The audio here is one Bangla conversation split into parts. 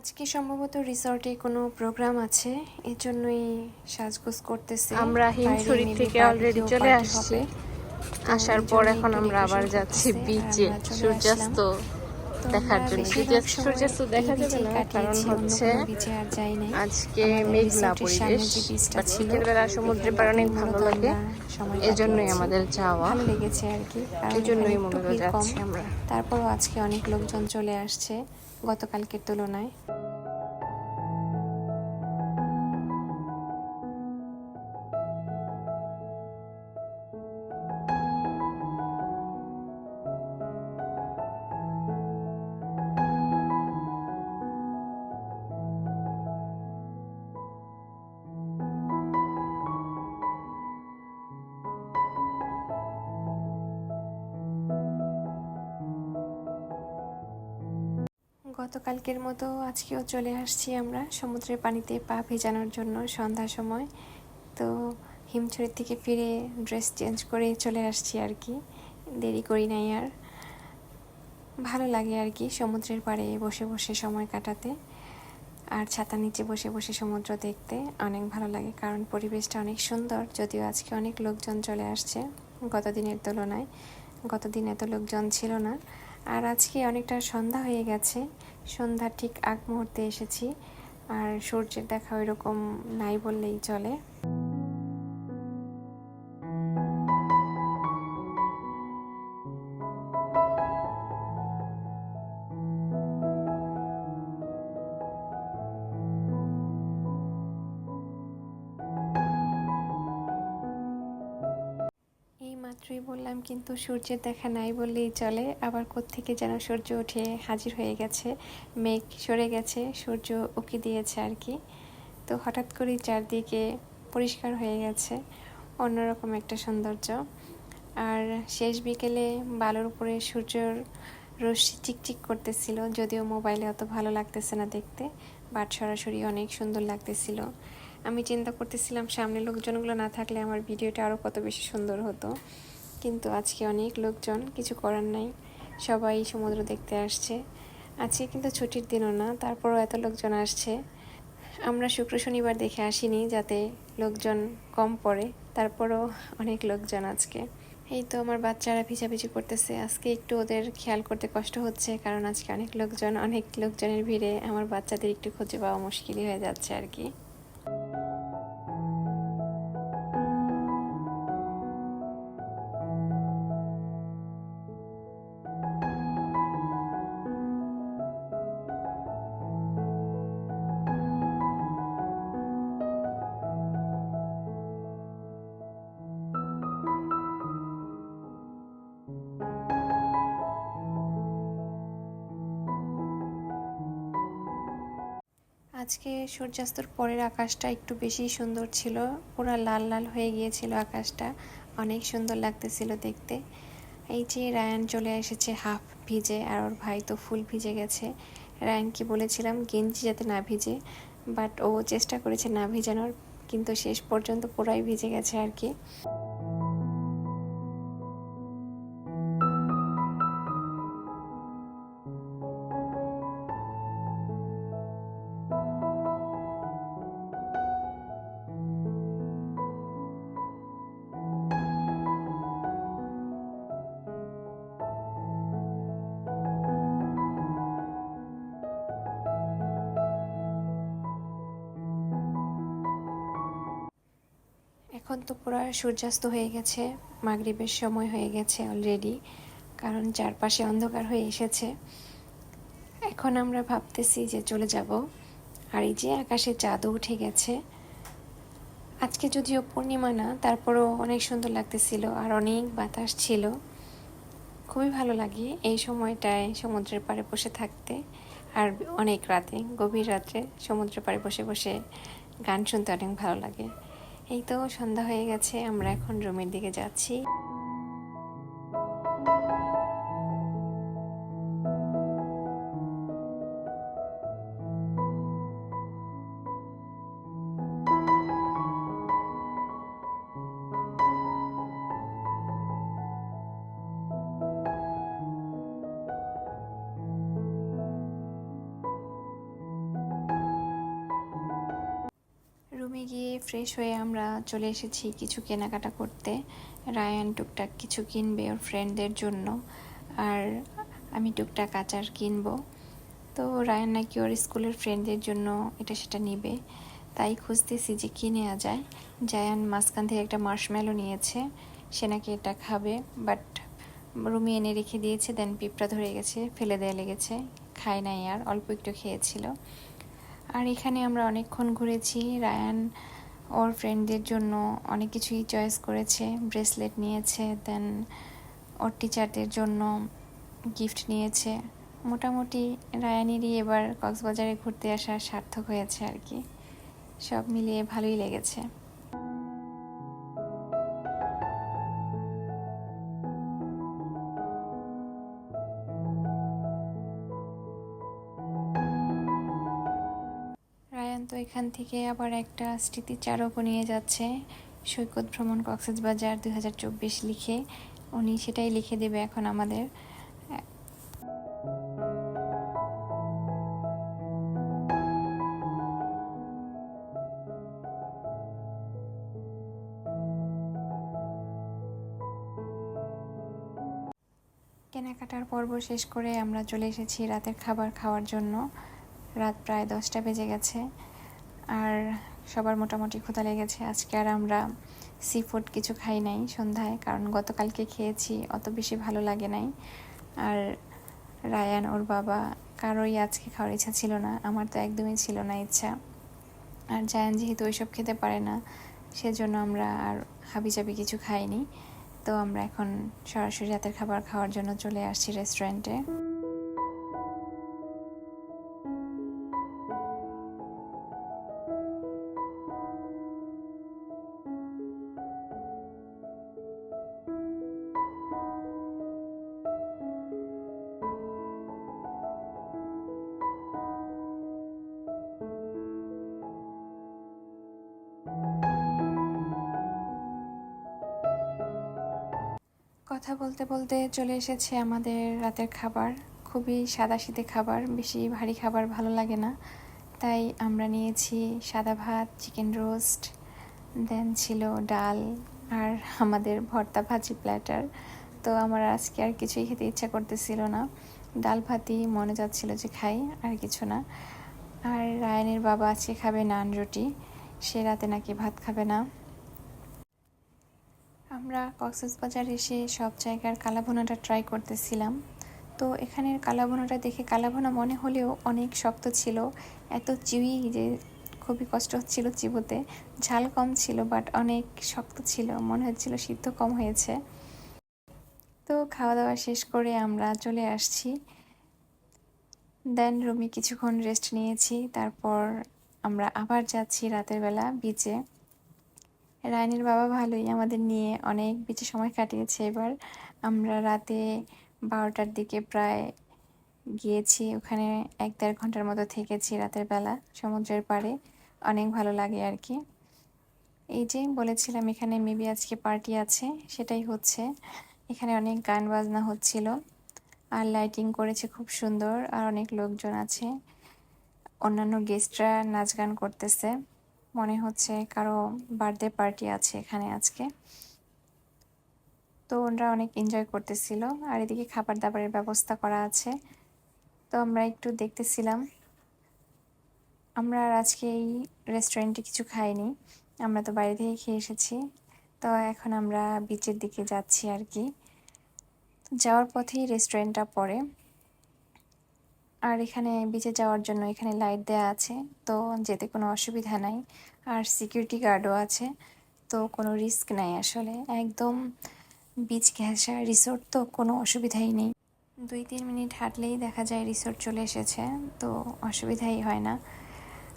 আজকে সম্ভবত রিসর্টে কোনো প্রোগ্রাম আছে এর জন্যই সাজগোজ করতেছি। আমরা হিমছড়ি থেকে অলরেডি চলে আসছি। আসার পর এখন আমরা আবার যাচ্ছি বিচে সূর্যাস্ত দেখার জন্য। যদিও সময় সূর্যাস্ত দেখা যাবে না কারণ হচ্ছে। আজকে মেঘলা পরিবেশ বাট ছিল, বেলা সমুদ্রের পার অনেক ভালো লাগে এজন্যই আমাদের যাওয়া। ভালো লেগেছে আর কি কারণ এই জন্যই মনে একটু মূলত। যাচ্ছি আমরা। তারপরও আজকে অনেক লোকজন চলে আসছে গতকালকের তুলনায়। গতকালকের মতো আজকেও চলে আসছি আমরা। সমুদ্রের পানিতে পা ভেজানোর জন্য সন্ধ্যার সময়। তো হিমছড়ি থেকে ফিরে ড্রেস চেঞ্জ করে চলে আসছি আর কি। দেরি করি নাই আর। ভালো লাগে আর কি সমুদ্রের পাড়ে বসে বসে সময় কাটাতে। আর ছাতা নিচে বসে বসে সমুদ্র দেখতে অনেক ভালো লাগে কারণ পরিবেশটা অনেক সুন্দর। যদিও আজকে অনেক লোকজন চলে আসছে গত দিনের তুলনায়। গতদিন এত লোকজন ছিল না। আর আজকে অনেকটা সন্ধ্যা হয়ে গেছে। সন্ধ্যার ঠিক আগ মুহূর্তে এসেছি আর সূর্যের দেখা ওইরকম নাই বললেই চলে। কিন্তু সূর্যের দেখা নাই বললেই চলে। আবার কোত্থেকে যেন সূর্য উঠে হাজির হয়ে গেছে। মেঘ সরে গেছে, সূর্য উকি দিয়েছে আর কি। তো হঠাৎ করেই চারদিকে পরিষ্কার হয়ে গেছে, অন্যরকম একটা সৌন্দর্য। আর শেষ বিকেলে বালুর উপরে সূর্যর রশ্মি চিকচিক করতেছিল, যদিও মোবাইলে অত ভালো লাগতেছে না দেখতে, বাট সরাসরি অনেক সুন্দর লাগতেছিল। আমি চিন্তা করতেছিলাম, সামনে লোকজনগুলো না থাকলে আমার ভিডিওটা আরও কত বেশি সুন্দর হতো। কিন্তু আজকে অনেক লোকজন কিছু করার নাই। সবাই সমুদ্র দেখতে আসছে। আজকে কিন্তু ছুটির দিনও না, তারপরও এত লোকজন আসছে। আমরা শুক্র শনিবার দেখে আসিনি যাতে লোকজন কম পড়ে, তারপরও অনেক লোকজন আজকে। এই তো আমার বাচ্চারা ভিজাভিজি করতেছে। আজকে একটু ওদের খেয়াল করতে কষ্ট হচ্ছে, কারণ আজকে অনেক লোকজন, অনেক লোকজনের ভিড়ে আমার বাচ্চাদের একটু খুঁজে পাওয়া মুশকিলই হয়ে যাচ্ছে আর কি। আজকে সূর্যাস্তর পরের আকাশটা একটু বেশি সুন্দর ছিল। পুরো লাল লাল হয়ে গিয়েছিল আকাশটা। অনেক সুন্দর লাগতেছিল দেখতে। এই যে রায়ান চলে এসেছে হাফ ভিজে, আর ওর ভাই তো ফুল ভিজে গেছে। রায়ানকে বলেছিলাম গেঞ্জি যাতে না ভিজে, বাট ও চেষ্টা করেছে না ভিজানোর, কিন্তু শেষ পর্যন্ত পুরাই ভিজে গেছে আর কি। এখন তো পুরো সূর্যাস্ত হয়ে গেছে, মাগরিবের সময় হয়ে গেছে অলরেডি কারণ চারপাশে অন্ধকার হয়ে এসেছে। এখন আমরা ভাবতেছি যে চলে যাব। আর এই যে আকাশে চাঁদও উঠে গেছে। আজকে যদিও পূর্ণিমা না, তারপরও অনেক সুন্দর লাগতেছিল আর অনেক বাতাস ছিল। খুবই ভালো লাগে এই সময়টায় সমুদ্রের পাড়ে বসে থাকতে। আর অনেক রাতে, গভীর রাত্রে সমুদ্রের পাড়ে বসে বসে গান শুনতে অনেক ভালো লাগে। এই তো সন্ধ্যা হয়ে গেছে আমরা এখন রুমের দিকে যাচ্ছি। ফ্রেশ হয়ে আমরা চলে এসেছি কিছু কেনাকাটা করতে। রায়ান টুকটাক কিছু কিনবে ওর ফ্রেন্ডদের জন্য। আর আমি টুকটাক আচার কিনবো। তো রায়ান নাকি ওর স্কুলের ফ্রেন্ডদের জন্য এটা সেটা নিবে। তাই খুঁজতেছি যে কী নেওয়া যায়। জায়ান মাঝখান থেকে একটা মার্শম্যালো নিয়েছে। সে নাকি এটা খাবে। বাট রুমে এনে রেখে দিয়েছে দেন পিঁপড়া ধরে গেছে, ফেলে দেয়া লেগেছে। খায় নাই আর, অল্প একটু খেয়েছিল। আর এখানে আমরা অনেকক্ষণ ঘুরেছি। রায়ান ওর ফ্রেন্ডদের জন্য অনেক কিছুই চয়েস করেছে ব্রেসলেট নিয়েছে দেন ওর টিচারদের জন্য গিফট নিয়েছে। মোটামুটি রায়ানিরই এবার কক্সবাজারে ঘুরতে আসা সার্থক হয়েছে আর কি। সব মিলিয়ে ভালোই লেগেছে। তো এখান থেকে আবার একটা স্মৃতিচারকও নিয়ে যাচ্ছে। সৈকত ভ্রমণ কক্সবাজার দুই হাজার চব্বিশ লিখে। উনি সেটাই লিখে দেবে এখন আমাদের। কেনাকাটার পর্ব শেষ করে আমরা চলে এসেছি রাতের খাবার খাওয়ার জন্য। রাত প্রায় দশটা বেজে গেছে। আর সবার মোটামুটি ক্ষুধা লেগেছে। আজকে আর আমরা সি ফুড কিছু খাই নাই সন্ধ্যায়, কারণ গতকালকে খেয়েছি, অত বেশি ভালো লাগে নাই। আর রায়ান, ওর বাবা কারোই আজকে খাওয়ার ইচ্ছা ছিল না, আমার তো একদমই ছিল না ইচ্ছা। আর জায়ান যেহেতু ওইসব খেতে পারে না, সেজন্য আমরা আর হাবিজাবি কিছু খাইনি। তো আমরা এখন সরাসরি রাতের খাবার খাওয়ার জন্য চলে আসছি রেস্টুরেন্টে কথা বলতে বলতে চলে এসেছে আমাদের রাতের খাবার। খুবই সাদাসিদে খাবার, বেশি ভারী খাবার ভালো লাগে না। তাই আমরা নিয়েছি সাদা ভাত চিকেন রোস্ট দেন ছিল ডাল আর আমাদের ভর্তা ভাজি প্ল্যাটার তো আমার আজকে আর কিছুই খেতে ইচ্ছা করতেছিল না। ডাল ভাতই মনে যাচ্ছিল যে খাই, আর কিছু না। আর রায়নের বাবা আজকে খাবে নান রুটি। সে রাতে নাকি ভাত খাবে না। আমরা কক্সবাজার এসে সব জায়গার কালাভুনাটা ট্রাই করতেছিলাম। তো এখানের কালাভুনাটা দেখে কালাভুনা মনে হলেও অনেক শক্ত ছিল, এত চিউই যে খুবই কষ্ট হচ্ছিল চিবোতে। ঝাল কম ছিল বাট অনেক শক্ত ছিল, মনে হচ্ছিল সিদ্ধ কম হয়েছে। তো খাওয়া দাওয়া শেষ করে আমরা চলে আসছি। দেন রুমে কিছুক্ষণ রেস্ট নিয়েছি, তারপর আমরা আবার যাচ্ছি রাতের বেলা বিচে রায়নের বাবা ভালোই আমাদের নিয়ে অনেক বেশি সময় কাটিয়েছে এবার। আমরা রাতে বারোটার দিকে প্রায় গিয়েছি, ওখানে এক দেড় ঘণ্টার মতো থেকেছি রাতের বেলা সমুদ্রের পাড়ে। অনেক ভালো লাগে আর কি। এই যে বলেছিলাম এখানে মেবি আজকে পার্টি আছে, সেটাই হচ্ছে। এখানে অনেক গান বাজনা হচ্ছিল, আর লাইটিং করেছে খুব সুন্দর, আর অনেক লোকজন আছে। অন্যান্য গেস্টরা নাচ গান করতেছে। মনে হচ্ছে কারও বার্থডে পার্টি আছে এখানে আজকে। তো ওনারা অনেক এনজয় করতেছিল। আর এদিকে খাবার দাবারের ব্যবস্থা করা আছে। তো আমরা একটু দেখতেছিলাম। আমরা আর আজকে এই রেস্টুরেন্টে কিছু খাইনি। আমরা তো বাইরে থেকে খেয়ে এসেছি। তো এখন আমরা বিচের দিকে যাচ্ছি আর কি। যাওয়ার পথেই রেস্টুরেন্টটা পড়ে। আর এখানে বিচে যাওয়ার জন্য এখানে লাইট দেওয়া আছে, তো যেতে কোনো অসুবিধা নাই। আর সিকিউরিটি গার্ডও আছে, তো কোনো রিস্ক নাই আসলে। একদম বিচ ঘেঁষা রিসোর্ট তো কোনো অসুবিধাই নেই। দুই তিন মিনিট হাঁটলেই দেখা যায় রিসোর্ট চলে এসেছে, তো অসুবিধাই হয় না।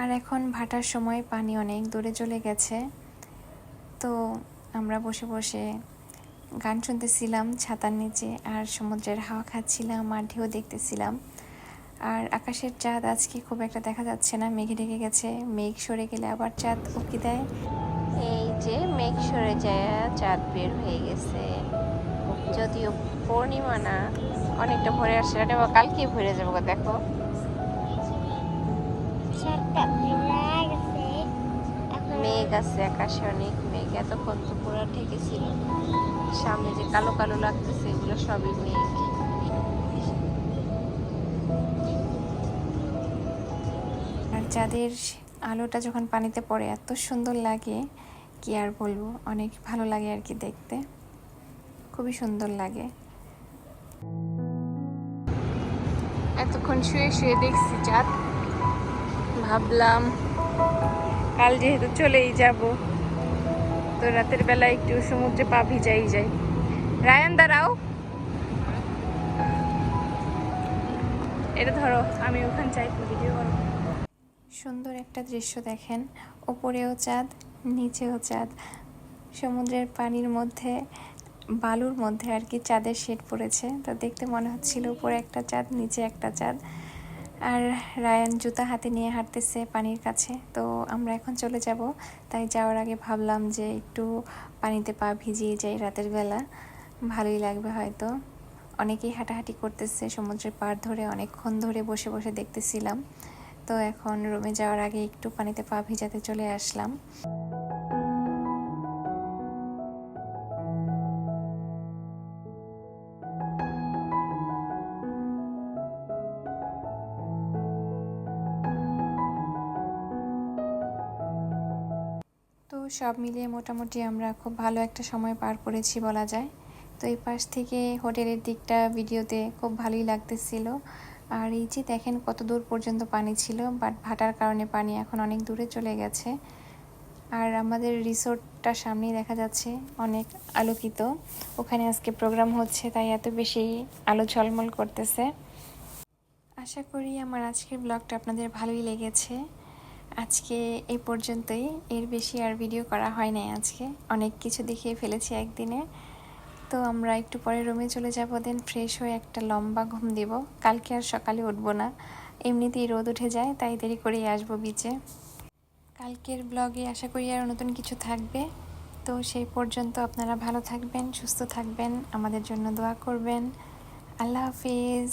আর এখন ভাটার সময়, পানি অনেক দূরে চলে গেছে। তো আমরা বসে বসে গান শুনতেছিলাম, ছাতার নিচে, আর সমুদ্রের হাওয়া খাচ্ছিলাম, আর ঢেউ দেখতেছিলাম। আর আকাশের চাঁদ আজকে খুব একটা দেখা যাচ্ছে না। মেঘে ঢেকে গেছে। মেঘ সরে গেলে আবার চাঁদ উকি দেয়। এই যে মেঘ সরে যায় চাঁদ বের হয়ে গেছে। যদিও পূর্ণিমা না অনেকটা ভরে আসছে। আবার কালকে ভরে যাব গো, দেখো। মেঘ আছে আকাশে অনেক মেঘ। এতক্ষণ তো পুরো ঢেকেছিল সামনে যে কালো কালো লাগতেছে এগুলো সবই মেঘ। চাঁদের আলোটা যখন পানিতে পড়ে এত সুন্দর লাগে, কি আর বলব? অনেক ভালো লাগে আর কি দেখতে। খুবই সুন্দর লাগে। এতক্ষণ শুয়ে শুয়ে দেখছি চাঁদ। ভাবলাম কাল যেহেতু চলেই যাব, তো রাতের বেলা একটু সমুদ্রে পা ভিজাই যাই। রায়ান, দাঁড়াও। এটা ধরো, আমি ওখানে চাই, ভিডিও করো। সুন্দর একটা দৃশ্য দেখেন। ওপরেও চাঁদ, নিচেও চাঁদ। সমুদ্রের পানির মধ্যে, বালুর মধ্যে আর কি চাঁদের শেড পড়েছে। তো দেখতে মনে হচ্ছিল উপরে একটা চাঁদ, নিচে একটা চাঁদ। আর রায়ান জুতা হাতে নিয়ে হাঁটতেছে পানির কাছে। তো আমরা এখন চলে যাব। তাই যাওয়ার আগে ভাবলাম যে একটু পানিতে পা ভিজিয়ে যাই রাতের বেলা। ভালোই লাগবে হয়তো। অনেকেই হাঁটাহাঁটি করতেছে সমুদ্রের পাড় ধরে, অনেকক্ষণ ধরে বসে বসে দেখতেছিলাম। তো এখন রুমে যাওয়ার আগে একটু পানিতে পা ভিজাতে চলে আসলাম। তো সব মিলিয়ে মোটামুটি আমরা খুব ভালো একটা সময় পার করেছি বলা যায়। তো এই পাশ থেকে হোটেলের দিকটা ভিডিওতে খুব ভালোই লাগতেছিল। আর এই যে দেখেন কত দূর পর্যন্ত পানি ছিল বাট ভাটার কারণে পানি এখন অনেক দূরে চলে গেছে। আর আমাদের রিসোর্টটা সামনেই দেখা যাচ্ছে, অনেক আলোকিত। ওখানে আজকে প্রোগ্রাম হচ্ছে, তাই এত বেশি আলো ঝলমল করতেছে। আশা করি আমার আজকের ব্লগটা আপনাদের ভালোই লেগেছে। আজকে এই পর্যন্তই। এর বেশি আর ভিডিও করা হয় নাই আজকে। অনেক কিছু দেখিয়ে ফেলেছি একদিনে। তো আমরা একটু পরে রুমে চলে যাব দেন ফ্রেশ হয়ে একটা লম্বা ঘুম দেব। কালকে আর সকালে উঠবো না। এমনিতেই রোদ উঠে যায়, তাই দেরি করেই আসব বিচে কালকের ব্লগে আশা করি আর নতুন কিছু থাকবে। তো সেই পর্যন্ত আপনারা ভালো থাকবেন, সুস্থ থাকবেন, আমাদের জন্য দোয়া করবেন। আল্লাহ হাফিজ।